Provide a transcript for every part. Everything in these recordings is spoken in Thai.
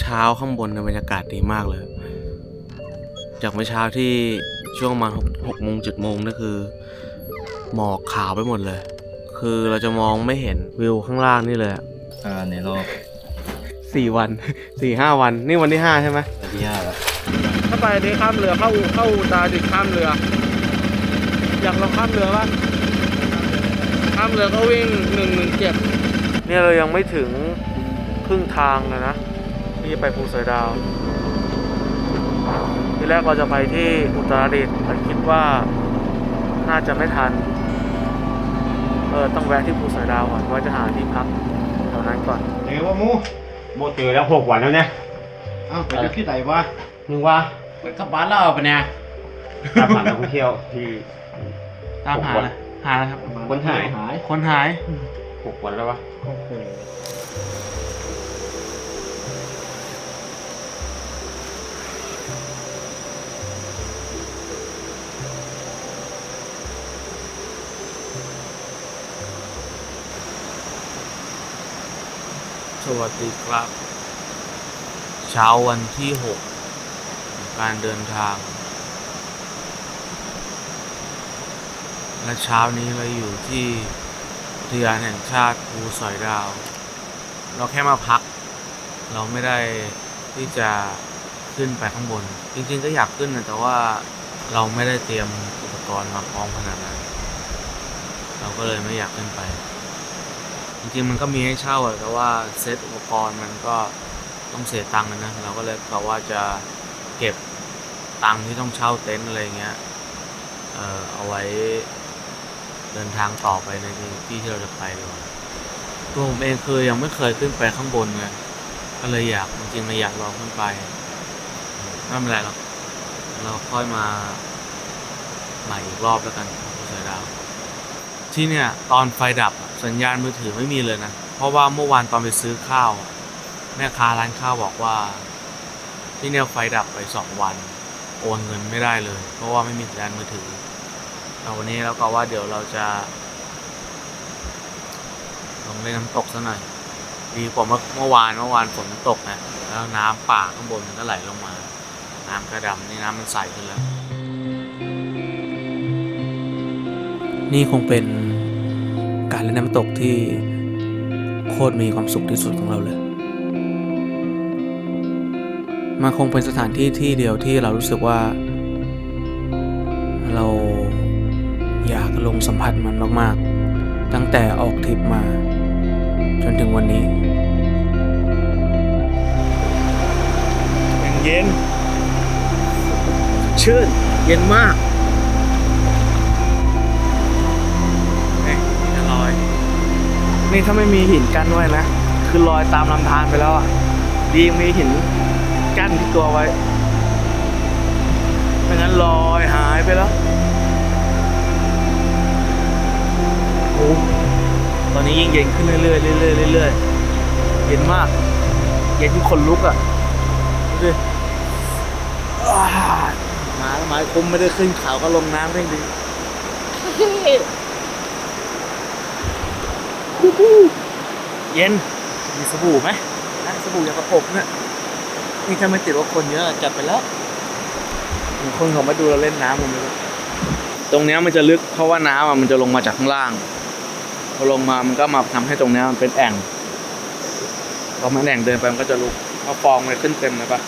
เช้าๆข้างบนในยบรรยากาศดีมากเลย จากเมื่อเช้าที่ช่วงประมาณหกหกโมงเจ็ดโมงนี่คือหมอกขาวไปหมดเลย คือเราจะมองไม่เห็นวิวข้างล่างนี่เลยอะอ่าในรอบสี่วันสี่ห้าวัน นี่วันที่ห้าใช่ไหมวันที่ห้าแล้วถ้าไปนี้ข้ามเรือเข้าเข้าอุตรดิตถ์ข้ามเรือ อยากลองข้ามเรือป่ะข้ามเรือก็วิ่งหนึ่งหนึ่งเจ็ดเนี่ยเรายังไม่ถึงครึ่งทางเลยนะ ที่จะไปภูสอยดาว ทีแรกเราจะไปที่อุตรดิตถ์แต่คิดว่าน่าจะไม่ทัน เออต้องแวะที่ภูสอยดาวก่อนว่าจะหาที่พักแถวนั้นก่อนเอ้ว่ามูโมเจอแล้วหกวันแล้วเนี่ยเอ้าไปที่ไหนวะนึกว่าไปกลับบ้านเราปะเนี่ยตามหานักท่องเที่ยวที่ตามหาเลยหานะครับคนหายคนหายหกวันแล้ววะ สวัสดีครับ เช้าวันที่หกของการเดินทาง และเช้านี้เราอยู่ที่อุทยานแห่งชาติภูสอยดาว เราแค่มาพัก เราไม่ได้ที่จะขึ้นไปข้างบน จริงๆก็อยากขึ้นนะแต่ว่าเราไม่ได้เตรียมอุปกรณ์มาพร้อมขนาดนั้น เราก็เลยไม่อยากขึ้นไป จริงๆมันก็มีให้เช่าแต่ว่าเซตอุปกรณ์มันก็ต้องเสียตังค์นะ เราก็เลยกะว่าจะเก็บตังค์ที่ต้องเช่าเต็นท์อะไรเงี้ย เอ่อเอาไว้เดินทางต่อไปในที่ที่เราจะไปดีกว่าตัวผมเองคือยังไม่เคยขึ้นไปข้างบนไงก็เลยอยากจริงๆเลยอยากลองขึ้นไปไม่เป็นไรหรอกเราค่อยมาใหม่อีกรอบแล้วกันเสือดาว ที่เนี่ย ตอนไฟดับ สัญญาณมือถือไม่มีเลยนะ เพราะว่าเมื่อวานตอนไปซื้อข้าว แม่ค้าร้านข้าวบอกว่า ที่เนี่ยไฟดับไปสองวัน โอนเงินไม่ได้เลย เพราะว่าไม่มีสัญญาณมือถือแต่วันนี้เราก็ว่าเดี๋ยวเราจะลงเล่นน้ำตกซะหน่อยดีกว่าเมื่อเมื่อวานเมื่อวานฝนมันตกนะแล้วน้ำป่าข้างบนมันก็ไหลลงมา น้ำกระดำนี่น้ำมันใสขึ้นแล้ว นี่คงเป็น การเล่นน้ำตกที่โคตรมีความสุขที่สุดของเราเลย มันคงเป็นสถานที่ที่เดียวที่เรารู้สึกว่า เราอยากลงสัมผัสมันมาก ๆ ตั้งแต่ออกทริปมา จนถึงวันนี้ยังเย็น ชื่น เย็นมาก ลอย นี่ถ้าไม่มีหินกั้นไว้นะ คือลอยตามลำธารไปแล้วอะ ดียังมีหินกั้นที่ตัวไว้ไม่งั้นลอยหายไปแล้วโอ้ตอนนี้ยิ่งเย็นขึ้นเรื่อยๆเรื่อยๆเรื่อยๆเย็นมาก เย็นที่คนลุกอะดูดิอ้ามาแล้วมาคุ้มไม่ได้ขึ้นเขาก็ลงน้ำเร่งดี เย็น มีสบู่ไหมนะสบู่ยางกระปกเนี่ยนี่ถ้าไม่ติดว่าคนเยอะจัดไปแล้วมีคนเขามาดูเราเล่นน้ำกันไหมรู้ตรงเนี้ยมันจะลึกเพราะว่าน้ำอะมันจะลงมาจากข้างล่าง พอลงมามันก็มาทำให้ตรงเนี้ยมันเป็นแอ่งพอมันแอ่งเดินไปมันก็จะลุกพอฟองมันขึ้นเต็มเลยปะ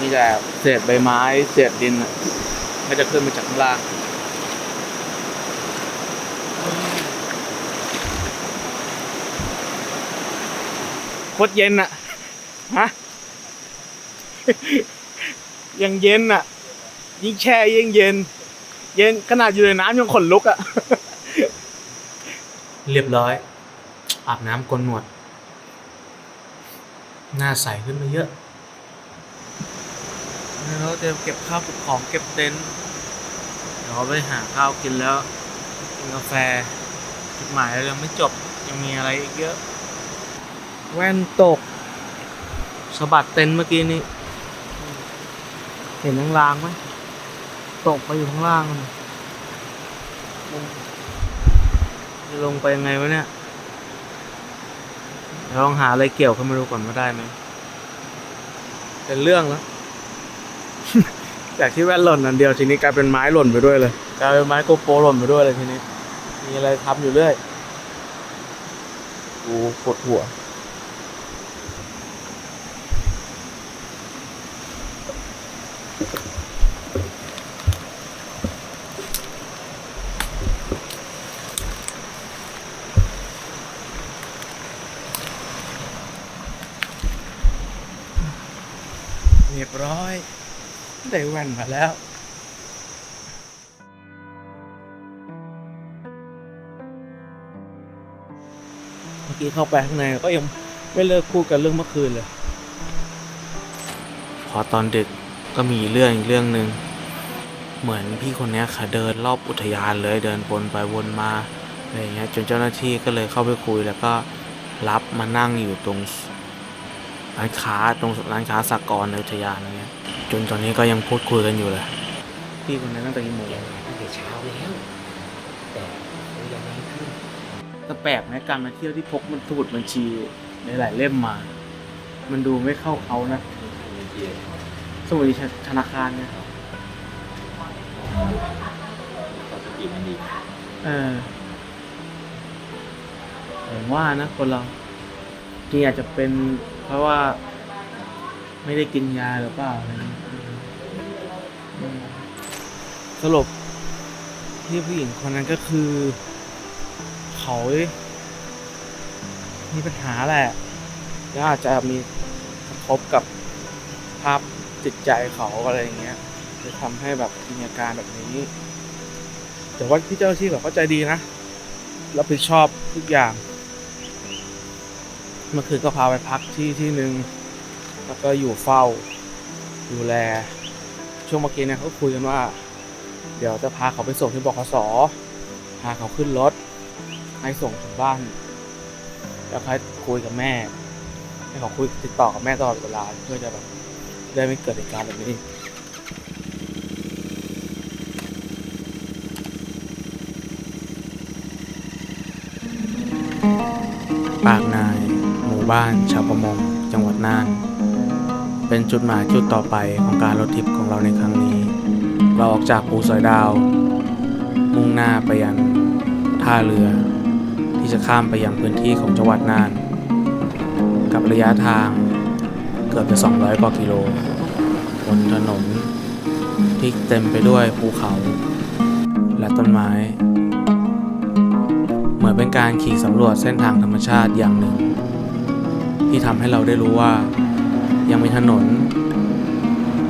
มีแต่เศษใบไม้เศษดินอะก็จะขึ้นมาจากข้างล่าง คตรเย็นอะฮะยังเย็นอะยิ่งแช่ยิ่งเย็น เย็นขนาดอยู่ในน้ำยังขนลุกอะเรียบร้อย อาบน้ำกลนหนวด หน้าใสขึ้นมาเยอะแล้วเราเตรียมเก็บข้าวเก็บของเก็บเต็นท์เดี๋ยวไปหาข้าวกินแล้วกินกาแฟจุดหมายเรายังไม่จบยังมีอะไรอีกเยอะ แว่นตกสะบัดเต็นท์เมื่อกี้นี้ เห็นลางๆไหมตกไปอยู่ข้างล่างมันจะลงไปยังไงวะเนี่ยเดี๋ยวลองหาอะไรเกี่ยวขึ้นมาดูก่อนว่าได้ไหมเป็นเรื่องแล้วจากที่แว่นหล่นอันเดียวทีนี้กลายเป็นไม้หล่นไปด้วยเลยกลายเป็นไม้โกโปรหล่นไปด้วยเลยทีนี้ มีอะไรทำอยู่เรื่อยกูปวดหัว เรียบร้อย ได้ แว่นมาแล้วเมื่อกี้เข้าไปข้างในก็ยังไม่เลิกพูดกันเรื่องเมื่อคืนเลย พอตอนดึกก็มีเรื่องอีกเรื่องหนึ่งเหมือนพี่คนนี้ค่ะเดินรอบอุทยานเลยเดินวนไปวนมาอะไรเงี้ยจนเจ้าหน้าที่ก็เลยเข้าไปคุยแล้วก็รับมานั่งอยู่ตรงร้านค้าตรงร้านค้าสากลในอุทยานอะไรเงี้ย จนตอนนี้ก็ยังพูดคุยกันอยู่เลยพี่คนนั้นตั้งแต่กี่โมงตั้งแต่เช้าแล้วแต่ก็ยังไม่ขึ้นแต่แปลกไหมการมาเที่ยวที่พกมันสมุดบัญชีในหลายเล่มมา มันดูไม่เข้าเขานะสมุดธนาคารเนี่ยปกติมันดีเออผมว่านะคนเราจริงอาจจะเป็นเพราะว่า ไม่ได้กินยาหรือเปล่าอะไรเงี้ยอืมสรุปที่ผู้หญิงคนนั้นก็คือ เขามีปัญหาแหละแล้วอาจจะมีกระทบกับภาพจิตใจเขาอะไรอย่างเงี้ยจะทำให้แบบมีอาการแบบนี้ แต่ว่าพี่เจ้าหน้าที่แบบเข้าใจดีนะรับผิดชอบทุกอย่าง เมื่อคืนก็พาไปพักที่ที่หนึ่ง แล้วก็อยู่เฝ้าดูแล ช่วงเมื่อกี้เนี่ยเขาคุยกันว่า เดี๋ยวจะพาเขาไปส่งที่บขสพาเขาขึ้นรถให้ส่งถึงบ้าน แล้วค่อยคุยกับแม่ ให้เขาคุยติดต่อกับแม่ตลอดเวลาเพื่อจะแบบได้ไม่เกิดเหตุการณ์แบบนี้ปากนาย หมู่บ้าน ชาวประมง จังหวัดน่าน เป็นจุดหมายจุดต่อไปของการรถทริปของเราในครั้งนี้ เราออกจากภูสอยดาว มุ่งหน้าไปยังท่าเรือ ที่จะข้ามไปยังพื้นที่ของจังหวัดน่าน กับระยะทางเกือบจะ 200 กว่ากิโลบนถนนที่เต็มไปด้วยภูเขาและต้นไม้ เหมือนเป็นการขี่สำรวจเส้นทางธรรมชาติอย่างหนึ่ง ที่ทำให้เราได้รู้ว่า ยังมีถนน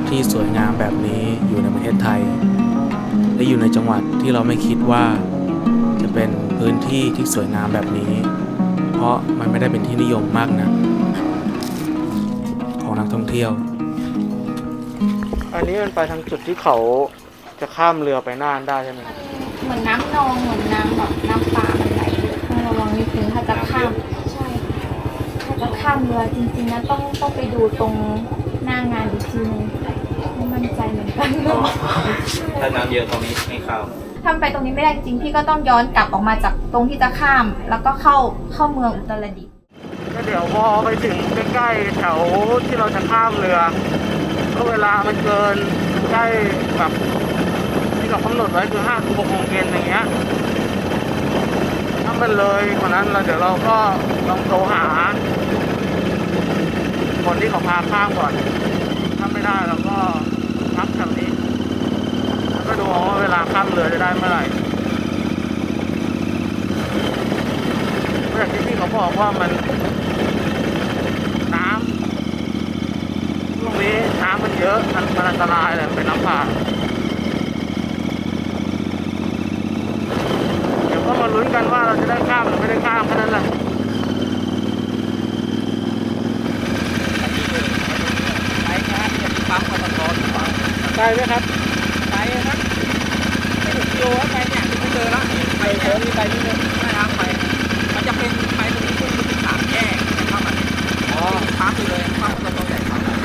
ที่สวยงามแบบนี้อยู่ในประเทศไทย และอยู่ในจังหวัดที่เราไม่คิดว่า จะเป็นพื้นที่ที่สวยงามแบบนี้ เพราะมันไม่ได้เป็นที่นิยมมากนะของนักท่องเที่ยว อันนี้มันไปทางจุดที่เขาจะข้ามเรือไปน่านได้ใช่ไหมเหมือนน้ำนองเหมือนน้ำแบบน้ำป่ามันไหลต้องระวังนิดนึงถ้าจะข้ามใช่ถ้าจะ ข้ามเรือจริงๆนะต้องต้องไปดูตรงหน้างานอีกทีนึงไม่มั่นใจเหมือนกันถ้าน้ำเยอะตรงนี้ไม่เข้าทำไปตรงนี้ไม่ได้จริงพี่ก็ต้องย้อนกลับออกมาจากตรงที่จะข้าม แล้วก็เข้าเข้าเมืองอุตรดิตถ์ก็เดี๋ยวพอไปถึงใกล้ๆแถวที่เราจะข้ามเรือ ก็เวลามันเกินใกล้แบบที่เรากำหนดไว้คือห้าหกโมงเย็นอย่างเงี้ยถ้ามันเลยกว่านั้นเราเดี๋ยวเราก็ลองโทรหา คนที่เขาพาข้ามก่อน ถ้าไม่ได้เราก็พักแถวนี้แล้วก็ดูว่าเวลาข้ามเรือจะได้เมื่อไหร่เมื่อที่พี่เขาบอกว่ามันน้ำช่วงนี้น้ำมันเยอะมันมันอันตรายเลยเป็นน้ำป่าเดี๋ยวก็มาลุ้นกันว่าเราจะได้ข้ามหรือไม่ได้ข้ามแค่นั้นแหละไปครับจะปั๊มปตท ไปไหมครับไปครับไม่ถึงกิโลไปเนี่ยถึงเจอแล้วไปเจอนี่ไปนี่เลยไม่ครับไป มันจะเป็นไปตรงนี้คุณเป็นสามแยกเข้ามาเนี่ยอ๋อปั๊มไปเลยปั๊มตรงตรงใหญ่ปั๊มครับ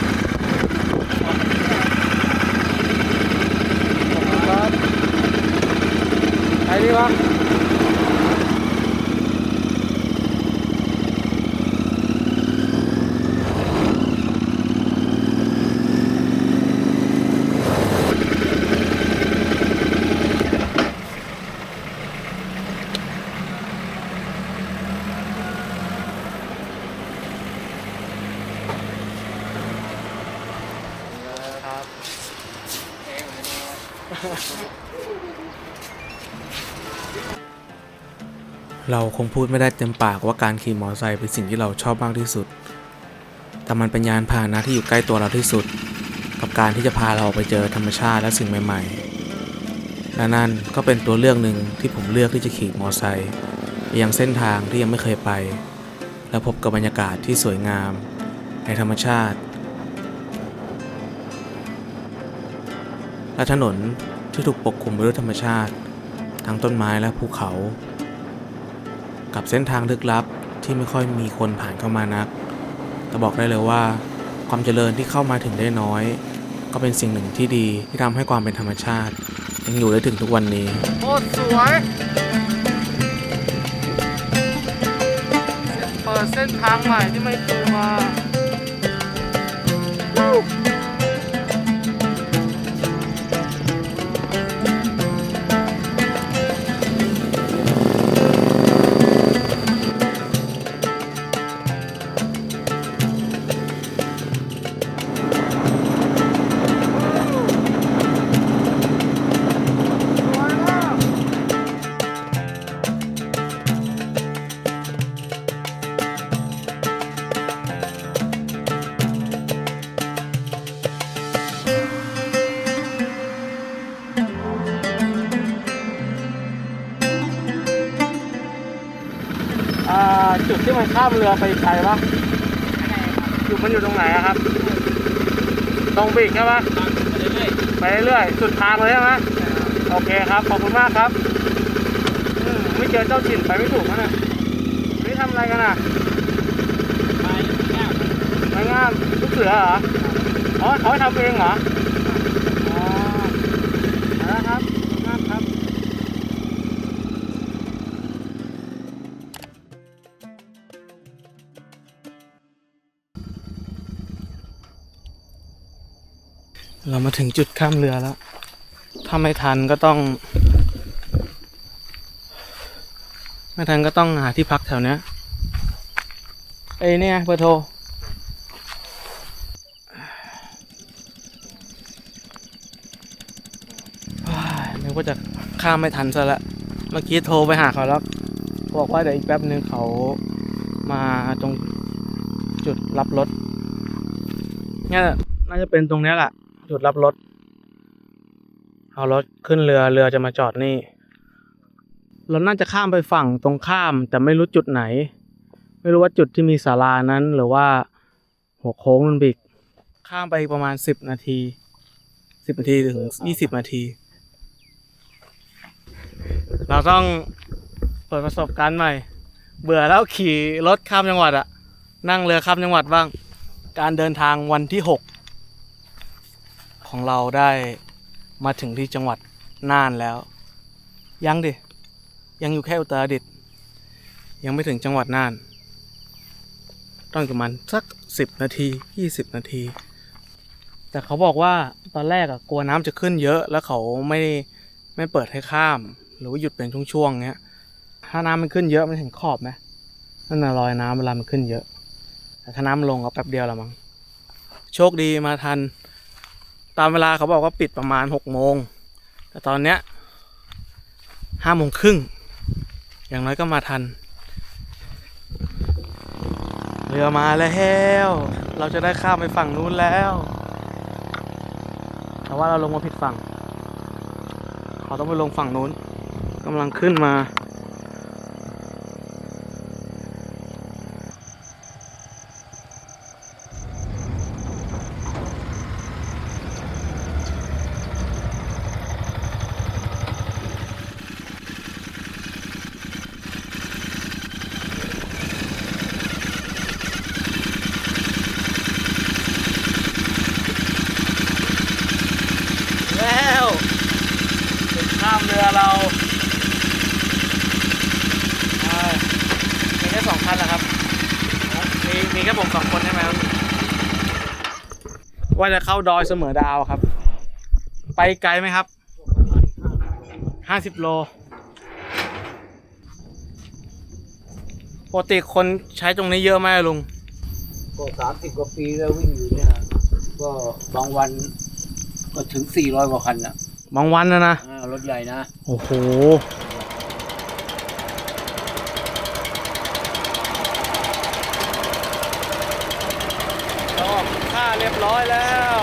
ไปดีวะ เราคงพูดไม่ได้เต็มปากว่าการขี่มอเตอร์ไซค์เป็นสิ่งที่เราชอบมากที่สุด แต่มันเป็นยานพาหนะที่อยู่ใกล้ตัวเราที่สุด กับการที่จะพาเราไปเจอธรรมชาติและสิ่งใหม่ๆ และนั่นก็เป็นตัวเลือกหนึ่งที่ผมเลือกที่จะขี่มอเตอร์ไซค์ไปยังเส้นทางที่ยังไม่เคยไป และพบกับบรรยากาศที่สวยงาม ในธรรมชาติ และถนน ที่ถูกปกคลุมไปด้วยธรรมชาติ ทั้งต้นไม้และภูเขา กับเส้นทางลึกลับที่ไม่ค่อยมีคนผ่านเข้ามานัก แต่บอกได้เลยว่า ความเจริญที่เข้ามาถึงได้น้อย ก็เป็นสิ่งหนึ่งที่ดีที่ทำให้ความเป็นธรรมชาติ ยังอยู่ได้ถึงทุกวันนี้โคตรสวยเปิดเส้นทางใหม่ที่ไม่เคยมา จุดที่มันข้ามเรือไปไกลปะอยู่มันอยู่ตรงไหนอะครับ ตรงบีกใช่ปะไปเรื่อยๆสุดทางเลยใช่ไหมโอเคครับ ขอบคุณมากครับอืมไม่เจอเจ้าถิ่นไปไม่ถูกนะเนี่ยนี่ทำอะไรกันอะไม้งามลูกเสือเหรออ๋อเขาให้ทำเองเหรออ๋อ เรามาถึงจุดข้ามเรือแล้ว ถ้าไม่ทันก็ต้อง ไม่ทันก็ต้องหาที่พักแถวเนี้ยเอ้ยเนี่ยเบอร์โทรนึกว่าจะข้ามไม่ทันซะละ เมื่อกี้โทรไปหาเขาแล้วบอกว่าเดี๋ยวอีกแป๊บนึงเขามาตรงจุดรับรถเนี่ยน่าจะเป็นตรงนี้แหละ จุดรับรถ เอารถขึ้นเรือเรือจะมาจอดนี่ เราน่าจะข้ามไปฝั่งตรงข้าม แต่ไม่รู้จุดไหน ไม่รู้ว่าจุดที่มีศาลานั้น หรือว่าหัวโค้งมันบิก ข้ามไปประมาณสิบนาทีสิบนาทีถึงยี่สิบนาที เราต้องเปิดประสบการณ์ใหม่ เบื่อแล้วขี่รถข้ามจังหวัดอะนั่งเรือข้ามจังหวัดบ้าง การเดินทางวันที่หก ของเราได้มาถึงที่จังหวัดน่านแล้ว ยังดิ ยังอยู่แค่อุตรดิตถ์ยังไม่ถึงจังหวัดน่าน ต้องประมาณสักสิบนาทียี่สิบนาที แต่เขาบอกว่าตอนแรกอะกลัวน้ำจะขึ้นเยอะ แล้วเขาไม่ไม่เปิดให้ข้าม หรือว่าหยุดเป็นช่วงๆเงี้ย ถ้าน้ำมันขึ้นเยอะมันเห็นขอบไหมนั่นน่ะรอยน้ำเวลามันขึ้นเยอะ แต่ถ้าน้ำลงก็แป๊บเดียวละมั้งโชคดีมาทัน ตามเวลาเขาบอกว่าปิดประมาณหกโมง แต่ตอนเนี้ยห้าโมงครึ่ง อย่างน้อยก็มาทัน เรือมาแล้ว เราจะได้ข้ามไปฝั่งนู้นแล้ว แต่ว่าเราลงมาผิดฝั่ง เขาต้องไปลงฝั่งนู้นกำลังขึ้นมา แล้วถึงข้ามเรือเราเอ้ยมีแค่สองคันแหละครับ มีมีแค่ผมสองคนใช่ไหมครับ ว่าจะเข้าดอยเสมอดาวครับ ไปไกลไหมครับห้าสิบโลปกติคนใช้ตรงนี้เยอะไหมลุงก็สามสิบกว่าปีแล้ววิ่งอยู่เนี่ย ก็บางวันก็ถึงสี่ร้อยกว่าคันนะบางวันนะนะอ่ารถใหญ่นะ โอ้โห รอบค่าเรีย บร้อยแล้ว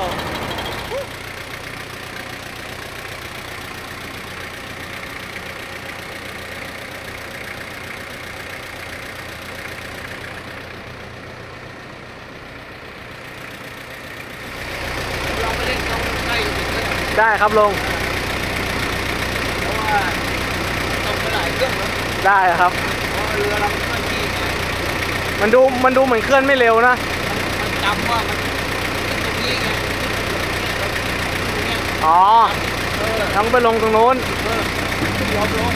เราไปเล่นน้องใกล้ถึงแล้วได้ครับลงเพราะว่าต้องไปหลายเครื่องนะได้ครับเพราะเรือเราไม่ค่อยมีไงมันดูมันดูเหมือนเคลื่อนไม่เร็วนะ มันจำว่ามันตรงนี้ไงตรงเนี้ย อ๋อเออต้องไปลงตรงนู้นเออยอมลง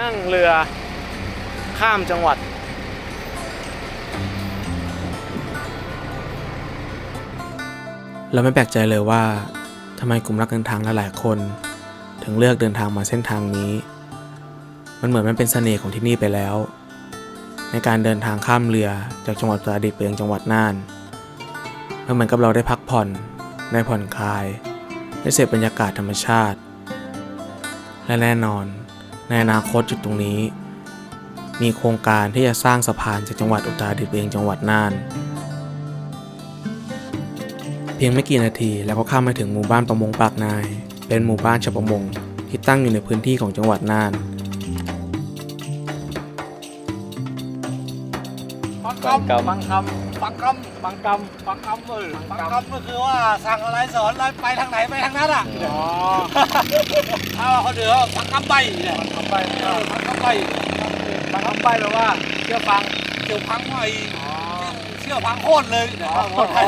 นั่งเรือข้ามจังหวัด เราไม่แปลกใจเลยว่าทำไมกลุ่มนักเดินทางหลายๆคน ถึงเลือกเดินทางมาเส้นทางนี้ มันเหมือนมันเป็นเสน่ห์ของที่นี่ไปแล้ว ในการเดินทางข้ามเรือจากจังหวัดอุตรดิตถ์ไปยังจังหวัดน่านมันเหมือนกับเราได้พักผ่อน ได้ผ่อนคลาย ได้เสพบรรยากาศธรรมชาติ และแน่นอน ในอนาคตจุดตรงนี้ มีโครงการที่จะสร้างสะพานจากจังหวัดอุตรดิตถ์ไปยังจังหวัดน่าน เพียงไม่กี่นาทีแล้วก็ข้ามมาถึงหมู่บ้านประมงปากนาย เป็นหมู่บ้านชาวประมงที่ตั้งอยู่ในพื้นที่ของจังหวัดน่าน คำฟังคำฟังคำฟังคำฟังคำเออฟังคำก็คือว่าสั่งอะไรสอนอะไรไปทางไหนไปทางนั้นอะอ๋อถ้าว่าเขาเดือฟังคำใบเนี่ยฟังคำใบฟังคำใบฟังคำใบแปลว่าเชื่อฟังเชื่อฟังไม่เชื่อฟังโคตรเลยเดี๋ยวคนไทย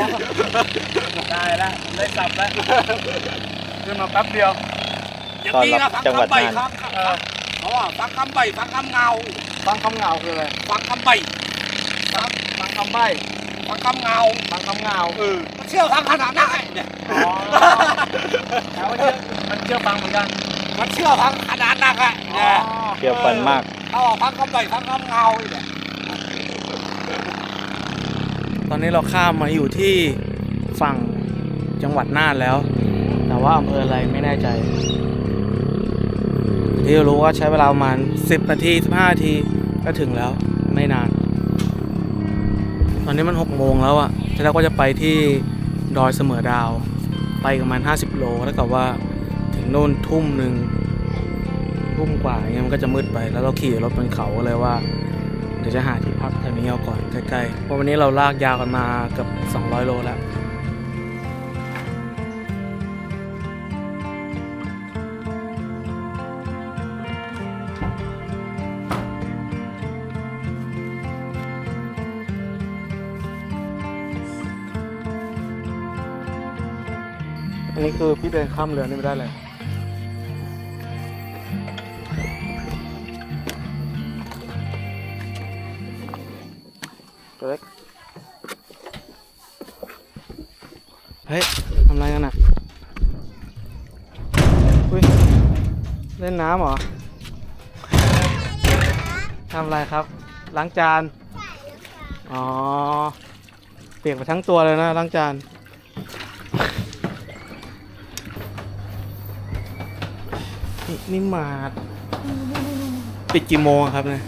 ได้แล้วได้สับแล้วขึ้นมาแป๊บเดียวอย่างนี้นะฟังคำใบฟังคำเพราะว่าฟังคำใบฟังคำเงาฟังคำเงาคืออะไรฟังคำใบ ฟังฟังคำใบ้ฟังคำเงาฟังคำเงาเออมันเชื่อฟังขนาดนั้นเนี่ยอ๋อแต่ว่าเชื่อมันเชื่อฟังเหมือนกันมันเชื่อฟังขนาดนั้นอะเนี่ยเชื่อฟันมากเขาบอกฟังคำใบฟังคำเงาเนี่ยตอนนี้เราข้ามมาอยู่ที่ฝั่งจังหวัดน่านแล้ว แต่ว่าอำเภออะไรไม่แน่ใจที่รู้ว่าใช้เวลาประมาณ 10 นาที 15 นาทีก็ถึงแล้วไม่นาน ตอนนี้มัน6โมงแล้วอะแล้วก็จะไปที่ดอยเสมอดาว ไปประมาณ 50 โลแล้วกับว่าถึงโน่นทุ่มหนึ่งทุ่มกว่าอย่างเงี้ยมันก็จะมืดไป แล้วเราขี่รถบนเขาก็เลยว่า เดี๋ยวจะหาที่พักแถวนี้เอาก่อนใกล้ๆเพราะวันนี้เราลากยาวกันมาเกือบ200 โลแล้ว คือพี่เดินข้ามเรือนี่ไม่ได้เลยตัวเล็กเฮ้ยทำไรกันอะอุ้ยเล่นน้ำเหรอทำไรครับ ล้างจาน อ๋อ เปียกไปทั้งตัวเลยนะล้างจาน นี่นี่มาปิดกี่โมงอะครับเนี่ย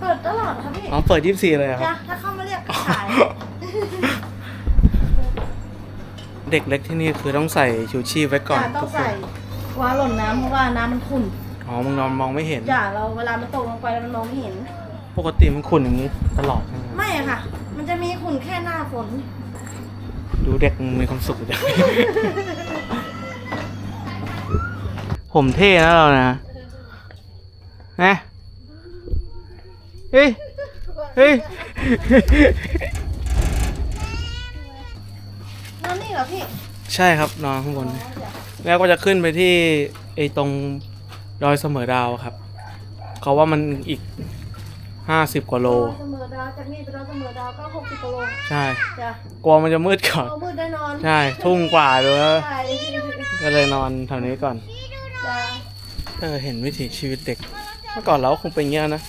เปิดตลอดค่ะพี่อ๋อเปิด24เลยเหรอครับ จ้ะถ้าเข้ามาเรียกขายเด็กเล็กที่นี่คือต้องใส่ชูชีพไว้ก่อนจ้ะต้อทุงกคใส่นว่าหล่นน้ำเพราะว่าน้ำมันขุ่นอ๋อมึงนอนมองไม่เห็น จ้ะเราเวลามันตกลงไปแล้วมันมองไม่เห็น ปกติมันขุ่นอย่างนี้ตลอดใช่ไหมไม่อะค่ะ มันจะมีขุ่นแค่หน้าฝน ดูเด็กมึงมีความสุขจัง ผมเท่นะเรานะนะเฮ้ย เฮ้ยนั่นนี่เหรอพี่ใช่ครับนอนข้างบน แล้วก็จะขึ้นไปที่ไอ้ตรงดอยเสมอดาวครับ เขาว่ามันอีกห้าสิบกว่าโล เสมอดาวจากนี่ไปดอยเสมอดาวก็หกสิบกิโลใช่ จ้ะกลัวมันจะมืดก่อน เอามืดได้นอนใช่ ทุ่งกว่าด้วยใช่ ก็เลยนอนแถวนี้ก่อนจ้ะ เออเห็นวิถีชีวิตเด็ก เมื่อก่อนเราคงเป็นเงี้ยนะ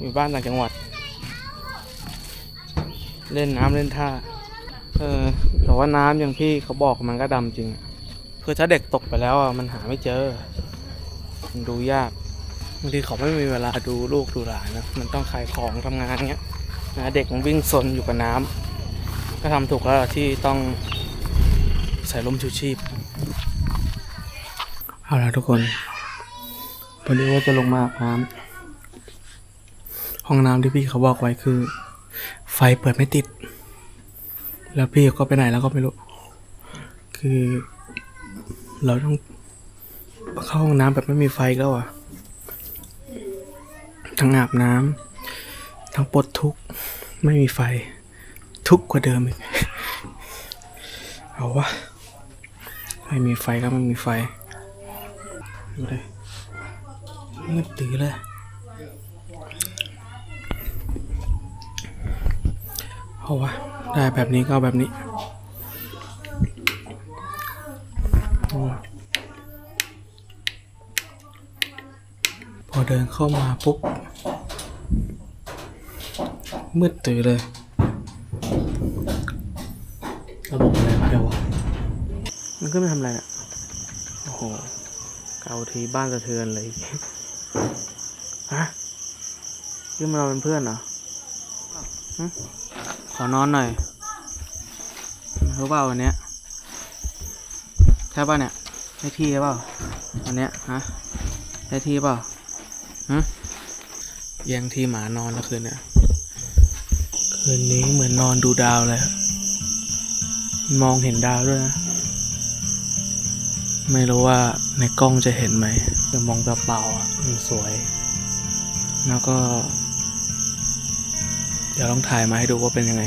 อยู่บ้านต่างจังหวัด เล่นน้ำเล่นท่า เออแต่ว่าน้ำอย่างพี่เขาบอกมันก็ดำจริงคือถ้าเด็กตกไปแล้วอะมันหาไม่เจอ มันดูยากบางทีเขาไม่มีเวลาดูลูกดูหลานนะมันต้องขายของทำงานเงี้ยนะเด็กมันวิ่งซนอยู่กับน้ำก็ทำถูกแล้วล่ะที่ต้องใส่ร่มชูชีพ เอาละทุกคนวันนี้ว่าจะลงมาอาบน้ำห้องน้ำที่พี่เขาบอกไว้คือ ไฟเปิดไม่ติด แล้วพี่ก็ไปไหนแล้วก็ไม่รู้ คือ เราต้องเข้าห้องน้ำแบบไม่มีไฟแล้วอะ ทั้งอาบน้ำทั้งปลดทุกข์ไม่มีไฟ ทุกข์กว่าเดิมอีก เอาวะไม่มีไฟก็ไม่มีไฟ ดูเลยมืดตื้อเลยเอาวะได้แบบนี้ก็เอาแบบนี้พอเดินเข้ามาปุ๊บมืดตื้อเลยระบบอะไรวะเดี๋ยววะมันขึ้นไปทำอะไรอะ เกาทีบ้านสะเทือนเลยฮะขึ้นมานอนเป็นเพื่อนเหรอหึขอนอนหน่อยรู้เปล่าวันเนี้ยใช่ป่ะเนี่ยได้ที่เปล่าวันเนี้ยฮะได้ที่เปล่าฮะแย่งที่หมานอนแล้วคืนเนี้ยคืนนี้เหมือนนอนดูดาวเลยอะมองเห็นดาวด้วยนะ ไม่รู้ว่าในกล้องจะเห็นไหมแต่มองตาเปล่าอะมันสวย แล้วก็ เดี๋ยวลองถ่ายมาให้ดูว่าเป็นยังไง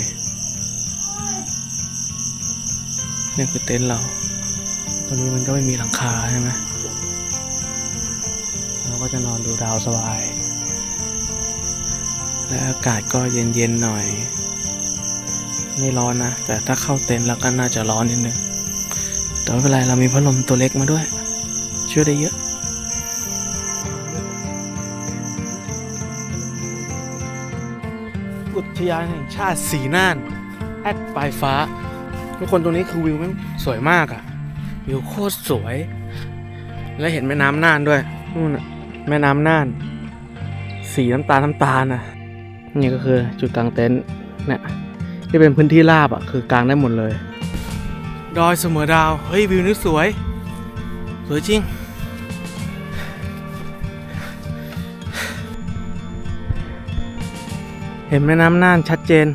นี่คือเต็นท์เรา ตรงนี้มันก็ไม่มีหลังคาใช่ไหมเราก็จะนอนดูดาวสบาย และอากาศก็เย็นๆหน่อย ไม่ร้อนนะ แต่ถ้าเข้าเต็นท์แล้วก็น่าจะร้อนนิดนึง แต่ไม่เป็นไรเรามีพัดลมตัวเล็กมาด้วย ช่วยได้เยอะอุทยานแห่งชาติสีน่านแอดปลายฟ้า ทุกคนตรงนี้คือวิวแม่งสวยมากอะวิวโคตรสวย และเห็นแม่น้ำน่านด้วยนู่นน่ะแม่น้ำน่าน สีน้ำตาลน้ำตาลนะนี่ก็คือจุดกลางเต็นท์เนี่ยที่เป็นพื้นที่ราบอะคือกลางได้หมดเลย ดอยเสมอดาว เฮ้ย วิวนี้สวย สวยจริง เห็นแม่น้ำน่านชัดเจน